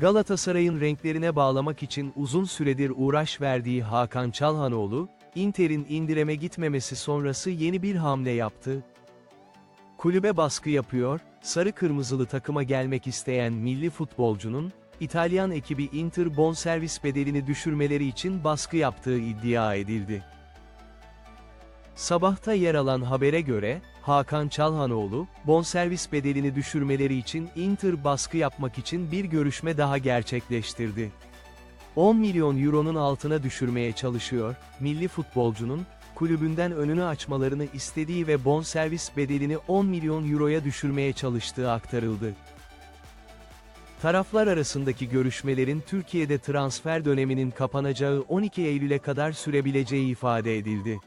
Galatasaray'ın renklerine bağlamak için uzun süredir uğraş verdiği Hakan Çalhanoğlu, Inter'in indireme gitmemesi sonrası yeni bir hamle yaptı. Kulübe baskı yapıyor, sarı kırmızılı takıma gelmek isteyen milli futbolcunun, İtalyan ekibi Inter bonservis bedelini düşürmeleri için baskı yaptığı iddia edildi. Sabahta yer alan habere göre, Hakan Çalhanoğlu, bonservis bedelini düşürmeleri için Inter baskı yapmak için bir görüşme daha gerçekleştirdi. 10 milyon euronun altına düşürmeye çalışıyor, milli futbolcunun, kulübünden önünü açmalarını istediği ve bonservis bedelini 10 milyon euroya düşürmeye çalıştığı aktarıldı. Taraflar arasındaki görüşmelerin Türkiye'de transfer döneminin kapanacağı 12 Eylül'e kadar sürebileceği ifade edildi.